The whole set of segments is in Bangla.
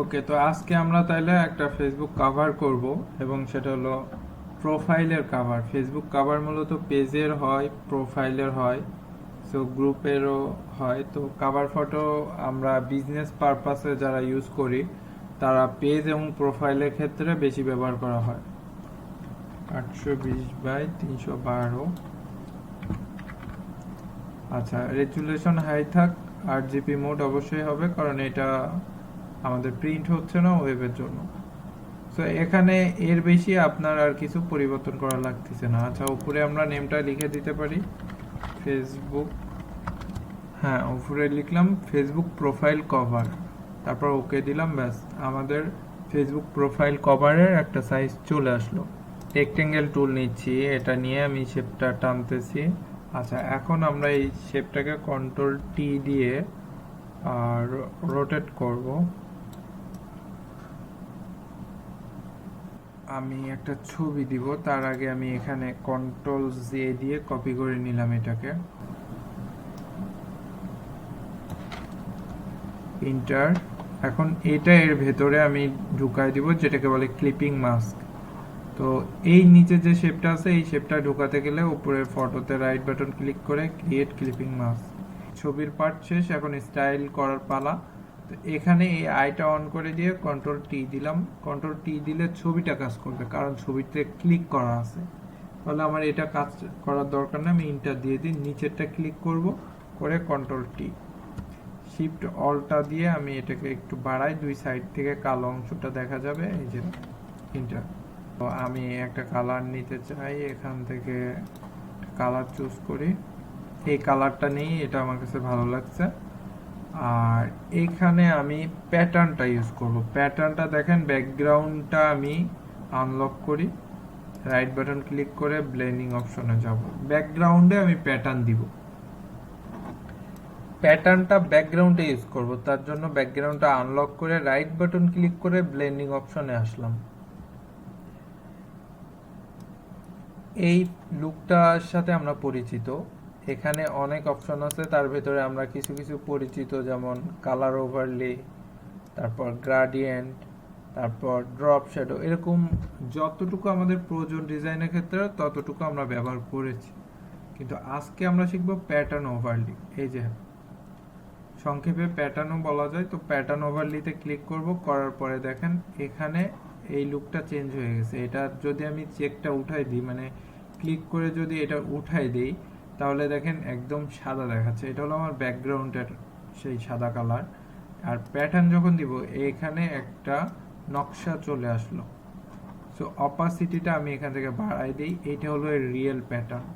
ওকে তো আজকে আমরা তাইলে একটা ফেসবুক কভার করব এবং সেটা হলো প্রোফাইলের কভার ফেসবুক কভার মূলত পেজের হয় প্রোফাইলের হয় সো গ্রুপেরও হয়। তো কভার ফটো আমরা বিজনেস পারপাসে যারা ইউজ করি, তারা পেজ এবং প্রোফাইলের ক্ষেত্রে বেশি ব্যবহার করা হয়। আটশো বিশ বাই তিনশো বারো। আচ্ছা রেজুলেশন হাই থাক আর জিপি মোড অবশ্যই হবে, কারণ এটা আমাদের প্রিন্ট হচ্ছে না ওয়েবের জন্য। সো এখানে এর বেশি আপনার আর কিছু পরিবর্তন করা লাগতেছে না। আচ্ছা উপরে আমরা নেমটা লিখে দিতে পারি। ফেসবুক হ্যাঁ উপরে লিখলাম ফেসবুক প্রোফাইল কভার তারপর ওকে দিলাম, ব্যাস। আমাদের ফেসবুক প্রোফাইল কভারের একটা সাইজ চলে আসলো। রেক্টেঙ্গেল টুল নিচ্ছি। এটা নিয়ে আমি শেপটা টানতেছি। আচ্ছা এখন আমরা এই শেপটাকে কন্ট্রোল টি দিয়ে, আর রোটেট করব। আমি একটা ছবি দিব, তার আগে আমি এখানে কন্ট্রোল জে দিয়ে কপি করে নিলাম এটাকে। ইন্টার এখন এটা এর ভেতরে আমি ঢুকাই দিব, যেটাকে বলে ক্লিপিং মাস্ক তো এই নিচে যে শেপটা আছে, এই শেপটা ঢোকাতে গেলে উপরের ফটোতে রাইট বাটন ক্লিক করে ক্রিয়েট ক্লিপিং মাস্ক ছবির পার্ট শেষ, এখন স্টাইল করার পালা। তো এখানে এই আইটা অন করে দিয়ে কন্ট্রোল টি দিলাম। কন্ট্রোল টি দিলে ছবিটা কাজ করবে, কারণ ছবিতে ক্লিক করা আছে। তাহলে আমার এটা কাজ করার দরকার নেই, আমি ইন্টার দিয়ে দিই, নিচেরটা ক্লিক করব, করে কন্ট্রোল টি শিফট অলটা দিয়ে আমি এটাকে একটু বাড়াই, দুই সাইড থেকে কালো অংশটা দেখা যাবে, এই যে ইন্টার তো আমি একটা কালার নিতে চাই, এখান থেকে কালার চুজ করি। এই কালারটা নেই এটা আমার কাছে ভালো লাগছে। আর এখানে আমি প্যাটার্নটা ইউজ করব। প্যাটার্নটা দেখেন ব্যাকগ্রাউন্ডটা আমি আনলক করি। রাইট বাটন ক্লিক করে ব্লেন্ডিং অপশনে যাব। ব্যাকগ্রাউন্ডে আমি প্যাটার্ন দিব। প্যাটার্নটা ব্যাকগ্রাউন্ডে ইউজ করব। তার জন্য ব্যাকগ্রাউন্ডটা আনলক করে রাইট বাটন ক্লিক করে ব্লেন্ডিং অপশনে আসলাম। এই লুকটার সাথে আমরা পরিচিত। এখানে অনেক অপশন আছে, তার ভেতরে আমরা কিছু কিছু পরিচিত, যেমন কালার ওভারলে তারপর গ্রাডিয়েন্ট তারপর ড্রপ শ্যাডো এরকম যতটুকু আমাদের প্রয়োজন ডিজাইনের ক্ষেত্রে, ততটুকু আমরা ব্যবহার করেছি। কিন্তু আজকে আমরা শিখব প্যাটার্ন ওভারলি এই যে, সংক্ষেপে প্যাটার্নও বলা যায়, তো প্যাটার্ন ওভারলিতে ক্লিক করব, করার পরে দেখেন এখানে এই লুকটা চেঞ্জ হয়ে গেছে। এটা যদি আমি চেকটা উঠাই দিই মানে ক্লিক করে যদি এটা উঠাই দিই তাহলে দেখেন একদম সাদা দেখাচ্ছে। এটা হলো আমার ব্যাকগ্রাউন্ডের সেই সাদা কালার আর প্যাটার্ন যখন দিব, এখানে একটা নকশা চলে আসলো। সো অপাসিটিটা আমি এখান থেকে বাড়াই দিই। এইটা হলো এর রিয়েল প্যাটার্ন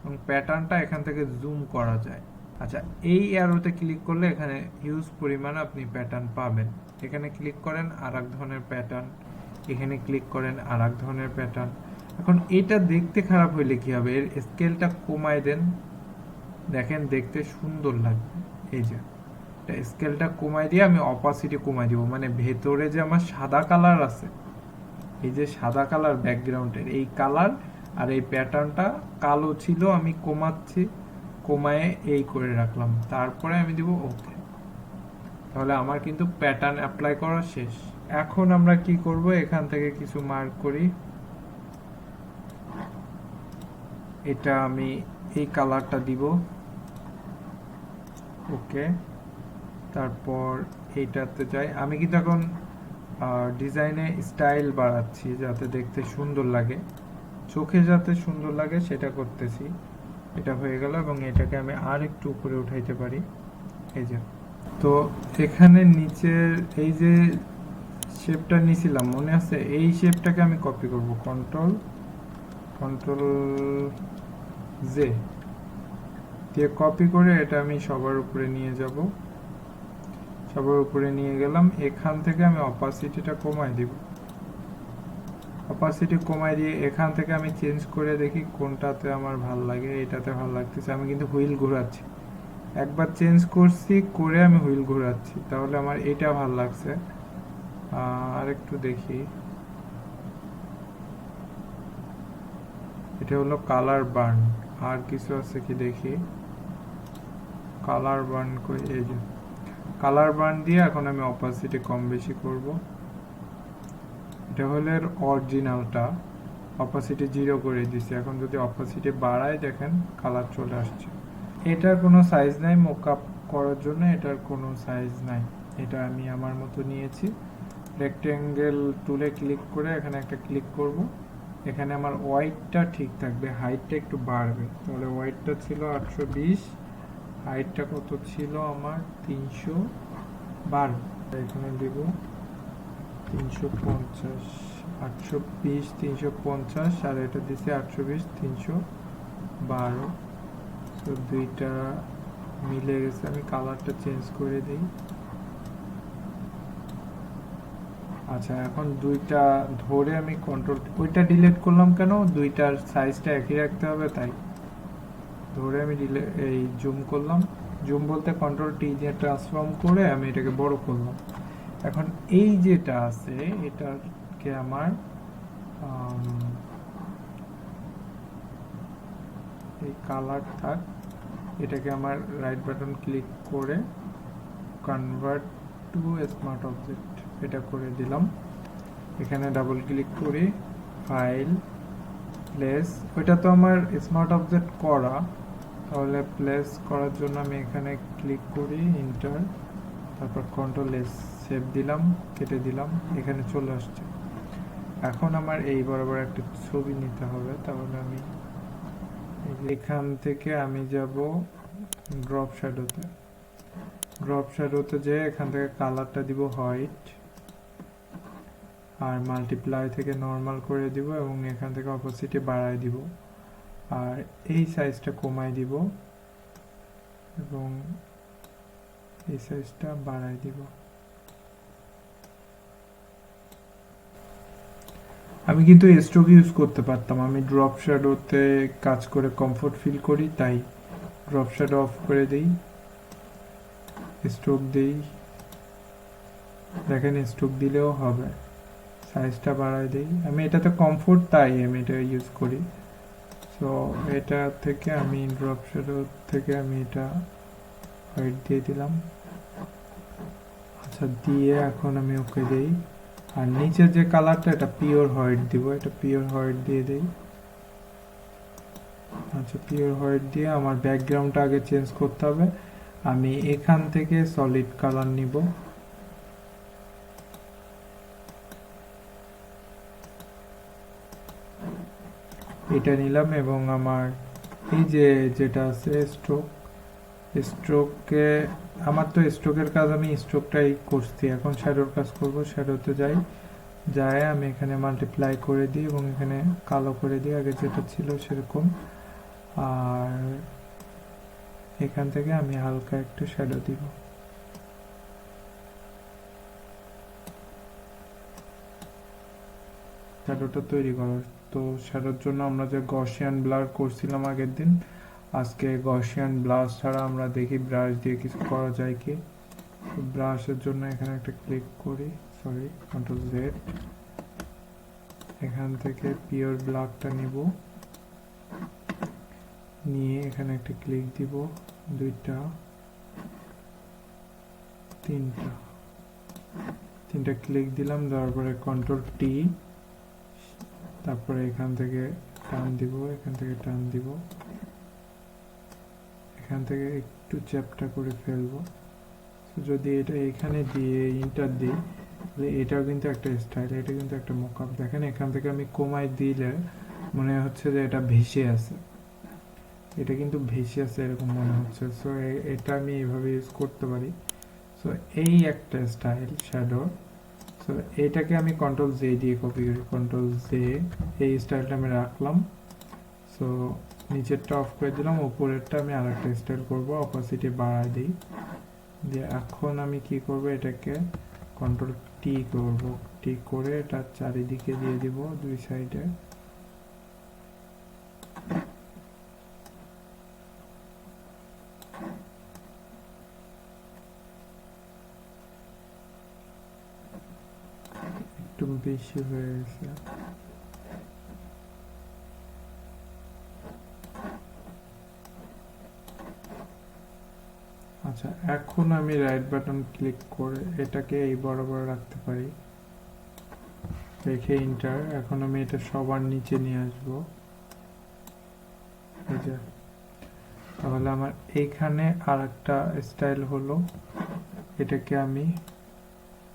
এবং প্যাটার্নটা এখান থেকে জুম করা যায়। আচ্ছা এই অ্যারোতে ক্লিক করলে এখানে হিউজ পরিমাণ আপনি প্যাটার্ন পাবেন। এখানে ক্লিক করেন আর এক ধরনের প্যাটার্ন এখানে ক্লিক করেন আর এক ধরনের প্যাটার্ন এখন এটা দেখতে খারাপ হইলে কি হবে? এর স্কেলটা কমায় দেন। দেখেন দেখতে সুন্দর লাগবে। এই যে স্কেলটা কমায় দিয়ে আমি অপাসিটি কমায় দিব। মানে ভেতরে যে আমার সাদা কালার আছে, এই যে সাদা কালার ব্যাকগ্রাউন্ডের এই কালার আর এই প্যাটার্নটা কালো ছিল, আমি কমাচ্ছি, কমায়ে এই করে রাখলাম। তারপরে আমি দিব ওকে তাহলে আমার কিন্তু প্যাটার্ন অ্যাপ্লাই করা শেষ। এখন আমরা কি করব? এখান থেকে কিছু মার্ক করি। এটা আমি এই কালারটা দিব। ওকে তারপর এইটাতে যাই। আমি কিন্তু এখন ডিজাইনে স্টাইল বাড়াচ্ছি যাতে দেখতে সুন্দর লাগে। চোখে যাতে সুন্দর লাগে সেটা করতেছি। এটা হয়ে গেল এবং এটাকে আমি আর একটু উপরে উঠাইতে পারি। এই যে। তো এখানে নিচের এই যে শেপটা নিছিলাম, মনে আছে? এই শেপটাকে আমি কপি করব। কন্ট্রোল কন্ট্রোল জে দিয়ে কপি করে এটা আমি সবার উপরে নিয়ে যাব। সবার উপরে নিয়ে গেলাম, এখান থেকে আমি অপাসিটিটা কমাই দিব। অপাসিটি কমাই দিয়ে এখান থেকে আমি চেঞ্জ করে দেখি কোনটাতে আমার ভালো লাগে, এটাতে ভালো লাগতেছে। আমি কিন্তু হুইল ঘোরাচ্ছি। একবার চেঞ্জ করছি, করে আমি হুইল ঘোরাচ্ছি। তাহলে আমার এটা ভালো লাগছে। আর একটু দেখি। এটা হলো কালার বার্ন আর কিছু আছে কি দেখি? কালার বার্ন করে, এই যে। কালার বার্ন দিয়ে এখন আমি অপাসিটি কম বেশি করব। এটা হলো অরিজিনালটা অপাসিটি জিরো করে দিছি। এখন যদি অপাসিটি বাড়াই, দেখেন কালার চলে আসছে। এটার কোনো সাইজ নাই মোকআপ করার জন্য এটার কোনো সাইজ নাই। এটা আমি আমার মতো নিয়েছি। রেক্টেঙ্গেল টুলে ক্লিক করে এখানে একটা ক্লিক করব। এখানে আমার ওয়াইটটা ঠিক থাকবে হাইটটা একটু বাড়বে। তাহলে ওয়াইটটা ছিল আটশো বিশ হাইটটা কত ছিল আমার? তিনশো বারো। এখানে দেব তিনশো পঞ্চাশ, আটশো বিশ, তিনশো পঞ্চাশ, আর এটা দিছে আটশো বিশ, তিনশো বারো। তো দুইটা মিলে গেছে, আমি কালারটা চেঞ্জ করে দিই। আচ্ছা এখন দুইটা ধরে আমি কন্ট্রোল ওইটা ডিলিট করলাম কেন? দুইটার সাইজটা একই রাখতে হবে, তাই। ধরে আমি ডিলে এই জুম করলাম। জুম বলতে কন্ট্রোল টি দিয়ে ট্রান্সফর্ম করে আমি এটাকে বড় করলাম। এখন এই যেটা আছে, এটাকে আমার এই কালার থাক, এটাকে আমার রাইট বাটন ক্লিক করে কনভার্ট টু স্মার্ট অবজেক্ট এটা করে দিলাম। এখানে ডাবল ক্লিক করি ফাইল প্লেস ওইটা তো আমার স্মার্ট অবজেক্ট করা। তাহলে প্লেস করার জন্য আমি এখানে ক্লিক করি ইন্টার তারপর কন্ট্রোল এস সেভ দিলাম, কেটে দিলাম, এখানে চলে আসছে। এখন আমার এই বরাবর একটা ছবি নিতে হবে, তাহলে আমি এখান থেকে আমি যাব ড্রপ শ্যাডোতে ড্রপ শ্যাডোতে যে এখান থেকে কালারটা দিব হোয়াইট আর মাল্টিপ্লাই থেকে নর্মাল করে দিব এবং এখান থেকে অপোজিটে বাড়াই দিব। আর এই সাইজটা কমাই দিব এবং এই সাইজটা বাড়াই দিব। আমি কিন্তু স্ট্রোক ইউজ করতে পারতাম। আমি ড্রপ শ্যাডোতে কাজ করে কমফোর্ট ফিল করি, তাই ড্রপ শ্যাডো অফ করে দেই স্ট্রোক দেই। দেখেন স্ট্রোক দিলেও হবে। সাইজটা বাড়াই দিই। আমি এটাতে কমফোর্ট তাই আমি এটা ইউজ করি। সো এটা থেকে আমি ড্রপ শ্যাডো থেকে আমি এটা হোয়াইট দিয়ে দিলাম। আচ্ছা দিয়ে এখন আমি ওকে দেই। আর নিচের যে কালারটা এটা পিওর হোয়াইট দিব। এটা পিওর হোয়াইট দিয়ে দেই। আচ্ছা পিওর হোয়াইট দিয়ে আমার ব্যাকগ্রাউন্ডটা আগে চেঞ্জ করতে হবে। আমি এখান থেকে সলিড কালার নিব। এটা নিলাম এবং আমার এই যে যেটা আছে স্ট্রোক স্ট্রোকে আমার তো স্ট্রোকের কাজ আমি স্ট্রোকটাই করছি। এখন শ্যাডোর কাজ করব শ্যাডোতে যাই, যায়, আমি এখানে মাল্টিপ্লাই করে দিই এবং এখানে কালো করে দিই, আগে যেটা ছিল সেরকম। আর এখান থেকে আমি হালকা একটু শ্যাডো দিব। শ্যাডোটা তৈরি করার। তো শ্যাডোর জন্য আমরা যে গসিয়ান ব্লার করছিলাম আগের দিন, আজকে গসিয়ান ব্লাস ছাড়া আমরা দেখি ব্রাশ দিয়ে কিছু করা যায় কি? ব্রাশের জন্য এখানে একটা ক্লিক করি সরি কন্ট্রোল জেড এখান থেকে পিওর ব্ল্যাকটা নিব। নিয়ে এখানে একটা ক্লিক দিব, দুইটা, তিনটা। তিনটা ক্লিক দিলাম, দেওয়ার পরে কন্ট্রোল টি তারপরে এখান থেকে টান দিব, এখান থেকে টান দিব। এখান থেকে একটু চ্যাপটা করে ফেলব। যদি এটা এখানে দিয়ে ইন্টার দিই, তাহলে এটাও কিন্তু একটা স্টাইল এটা কিন্তু একটা মোকআপ দেখেন, এখান থেকে আমি কমাই দিলে মনে হচ্ছে যে এটা ভেসে আছে। এটা কিন্তু ভেসে আছে এরকম মনে হচ্ছে। সো এটা আমি এইভাবে ইউজ করতে পারি। সো এই একটা স্টাইল শ্যাডো এটাকে আমি কন্ট্রোল জে দিয়ে কপি করি। কন্ট্রোল জে এই স্টাইলটা আমি রাখলাম। সো নিচেরটা অফ করে দিলাম, উপরেরটা আমি আর একটা স্টাইল করব অপাসিটি বাড়াই দিই। দিয়ে এখন আমি কি করব, এটাকে কন্ট্রোল টি করব। টি করে এটা চারিদিকে দিয়ে দিব দুই সাইডে একটু বেশি হয়ে গেছে আচ্ছা এখন আমি রাইট বাটন ক্লিক করে এটাকে এই বরাবর রাখতে পারি। রেখে ইন্টার এখন আমি এটা সবার নিচে নিয়ে আসব। তাহলে আমার এইখানে আর স্টাইল হলো। এটাকে আমি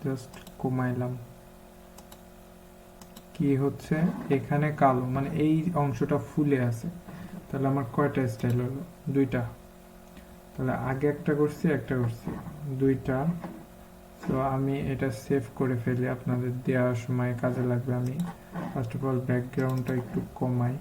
জাস্ট কমাইলাম। কি হচ্ছে? এখানে কালো মানে এই অংশটা ফুলে আছে। তাহলে আমার কয়টা স্টাইল হলো? দুইটা। তাহলে আগে একটা করছি একটা করছি। দুইটা। তো আমি এটা সেভ করে ফেলি। আপনাদের দেওয়ার সময় কাজে লাগবে। আমি ফার্স্ট অফ অল ব্যাকগ্রাউন্ডটা একটু কমাই।